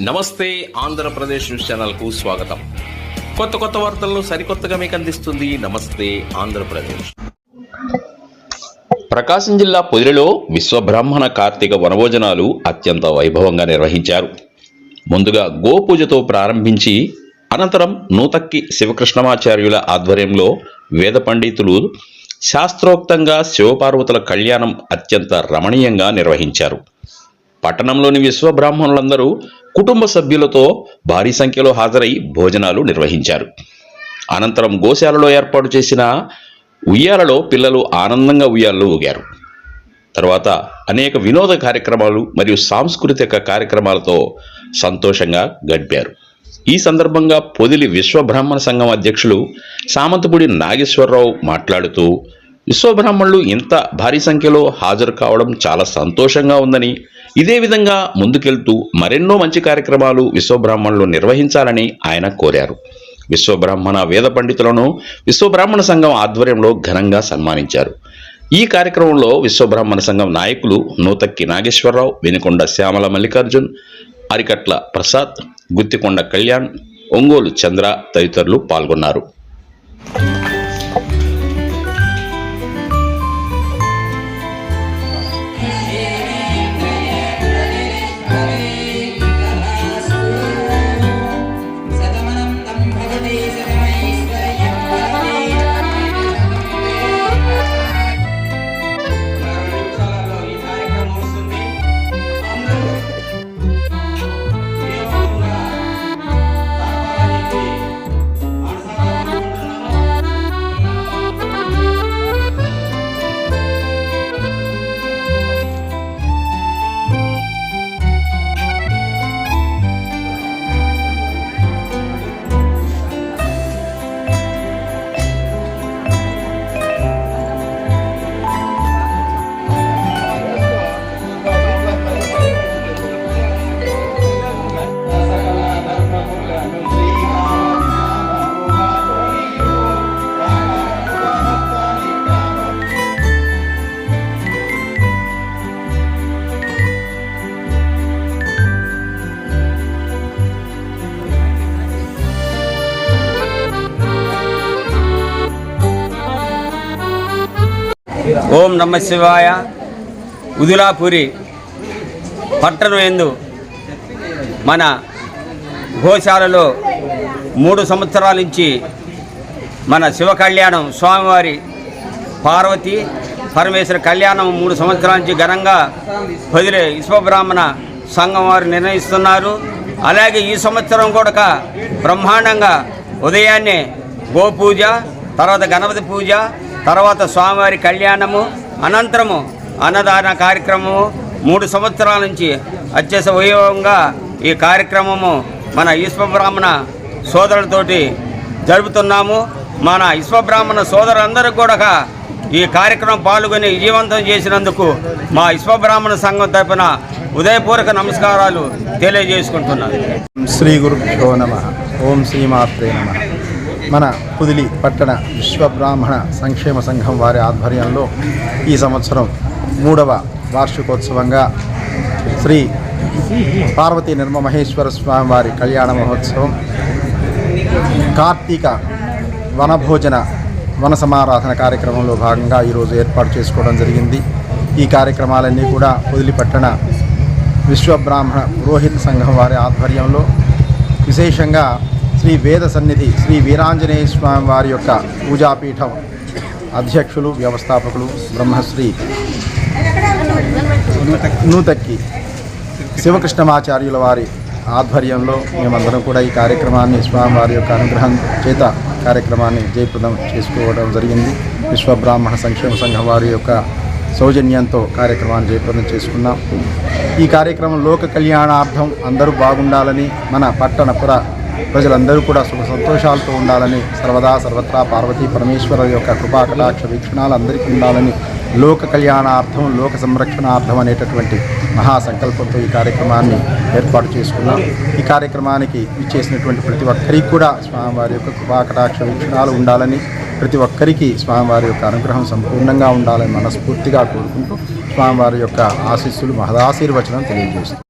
నమస్తే ఆంధ్రప్రదేశ్ న్యూస్ ఛానల్కు స్వాగతం. కొత్త కొత్త వార్తలను సరికొత్తగా మీకు అందిస్తుంది నమస్తే ఆంధ్రప్రదేశ్. ప్రకాశం జిల్లా పొదిలిలో విశ్వబ్రాహ్మణ కార్తీక వనభోజనాలు అత్యంత వైభవంగా నిర్వహించారు. ముందుగా గోపూజతో ప్రారంభించి అనంతరం నూతక్కి శివకృష్ణమాచార్యుల ఆధ్వర్యంలో వేద పండితులు శాస్త్రోక్తంగా శివపార్వతుల కళ్యాణం అత్యంత రమణీయంగా నిర్వహించారు. పట్టణంలోని విశ్వబ్రాహ్మణులందరూ కుటుంబ సభ్యులతో భారీ సంఖ్యలో హాజరై భోజనాలు నిర్వహించారు. అనంతరం గోశాలలో ఏర్పాటు చేసిన ఉయ్యాలలో పిల్లలు ఆనందంగా ఉయ్యాలలో ఊగారు. తర్వాత అనేక వినోద కార్యక్రమాలు మరియు సాంస్కృతిక కార్యక్రమాలతో సంతోషంగా గడిపారు. ఈ సందర్భంగా పొదిలి విశ్వబ్రాహ్మణ సంఘం అధ్యక్షులు సామంతపూడి నాగేశ్వరరావు మాట్లాడుతూ విశ్వబ్రాహ్మణులు ఇంత భారీ సంఖ్యలో హాజరు కావడం చాలా సంతోషంగా ఉందని ఇదే విధంగా ముందుకెళ్తూ మరెన్నో మంచి కార్యక్రమాలు విశ్వబ్రాహ్మణులు నిర్వహించాలని ఆయన కోరారు. విశ్వబ్రాహ్మణ వేద పండితులను విశ్వబ్రాహ్మణ సంఘం ఆధ్వర్యంలో ఘనంగా సన్మానించారు. ఈ కార్యక్రమంలో విశ్వబ్రాహ్మణ సంఘం నాయకులు నూతక్కి నాగేశ్వరరావు వెనుకొండ శ్యామల మల్లికార్జున్ అరికట్ల ప్రసాద్ గుత్తికొండ కళ్యాణ్ ఒంగోలు చంద్ర తదితరులు పాల్గొన్నారు. ఓం నమ శివాయ. ఉదులాపురి పట్టణం ఎందు మన గోశాలలో మూడు సంవత్సరాల నుంచి మన శివ కళ్యాణం స్వామివారి పార్వతి పరమేశ్వర కళ్యాణం మూడు సంవత్సరాల నుంచి ఘనంగా పదిలే విశ్వబ్రాహ్మణ సంఘం వారు నిర్ణయిస్తున్నారు. అలాగే ఈ సంవత్సరం కూడా బ్రహ్మాండంగా ఉదయాన్నే గోపూజ తర్వాత గణపతి పూజ తర్వాత స్వామివారి కళ్యాణము అనంతరము అన్నదాన కార్యక్రమము మూడు సంవత్సరాల నుంచి అత్యస వైభవంగా ఈ కార్యక్రమము మన ఈశ్వబ్రాహ్మణ సోదరులతోటి జరుపుతున్నాము. మన విశ్వబ్రాహ్మణ సోదరులందరూ కూడా ఈ కార్యక్రమం పాల్గొని విజయవంతం చేసినందుకు మా విశ్వబ్రాహ్మణ సంఘం తరపున ఉదయపూర్వక నమస్కారాలు తెలియజేసుకుంటున్నాను. శ్రీ గురుభ్యో నమ. ఓం శ్రీమాత్రే నమ. మన పుదిలి పట్టణ విశ్వబ్రాహ్మణ సంక్షేమ సంఘం వారి ఆధ్వర్యంలో ఈ సంవత్సరం మూడవ వార్షికోత్సవంగా శ్రీ పార్వతీ నిర్మమహేశ్వర స్వామి వారి కళ్యాణ మహోత్సవం కార్తీక వనభోజన వన సమారాధన కార్యక్రమంలో భాగంగా ఈరోజు ఏర్పాటు చేసుకోవడం జరిగింది. ఈ కార్యక్రమాలన్నీ కూడా పొదిలి పట్టణ విశ్వబ్రాహ్మణ పురోహిత సంఘం వారి ఆధ్వర్యంలో విశేషంగా శ్రీ వేద సన్నిధి శ్రీ వీరాంజనేయ స్వామి వారి యొక్క పూజాపీఠం అధ్యక్షులు వ్యవస్థాపకులు బ్రహ్మశ్రీ నూతక్కి శివకృష్ణమాచార్యుల వారి ఆధ్వర్యంలో మేమందరం కూడా ఈ కార్యక్రమాన్ని స్వామివారి యొక్క అనుగ్రహం చేత కార్యక్రమాన్ని జయప్రదం చేసుకోవడం జరిగింది. విశ్వబ్రాహ్మణ సంక్షేమ సంఘం వారి యొక్క సౌజన్యంతో కార్యక్రమాన్ని జయప్రదం చేసుకున్నాం. ఈ కార్యక్రమం లోక కళ్యాణార్థం అందరూ బాగుండాలని మన పట్టణ పుర ప్రజలందరూ కూడా సుఖ సంతోషాలతో ఉండాలని సర్వదా సర్వత్రా పార్వతీ పరమేశ్వర యొక్క కృపా కటాక్ష వీక్షణాలు అందరికీ ఉండాలని లోక కళ్యాణార్థం లోక సంరక్షణార్థం అనేటటువంటి మహాసంకల్పంతో ఈ కార్యక్రమాన్ని ఏర్పాటు చేసుకున్నాం. ఈ కార్యక్రమానికి ఇచ్చేసినటువంటి ప్రతి ఒక్కరికి కూడా స్వామివారి యొక్క కృపా కటాక్ష వీక్షణాలు ఉండాలని ప్రతి ఒక్కరికి స్వామివారి యొక్క అనుగ్రహం సంపూర్ణంగా ఉండాలని మనస్ఫూర్తిగా కోరుకుంటూ స్వామివారి యొక్క ఆశీస్సులు మహదాశీర్వచనం తెలియజేస్తుంది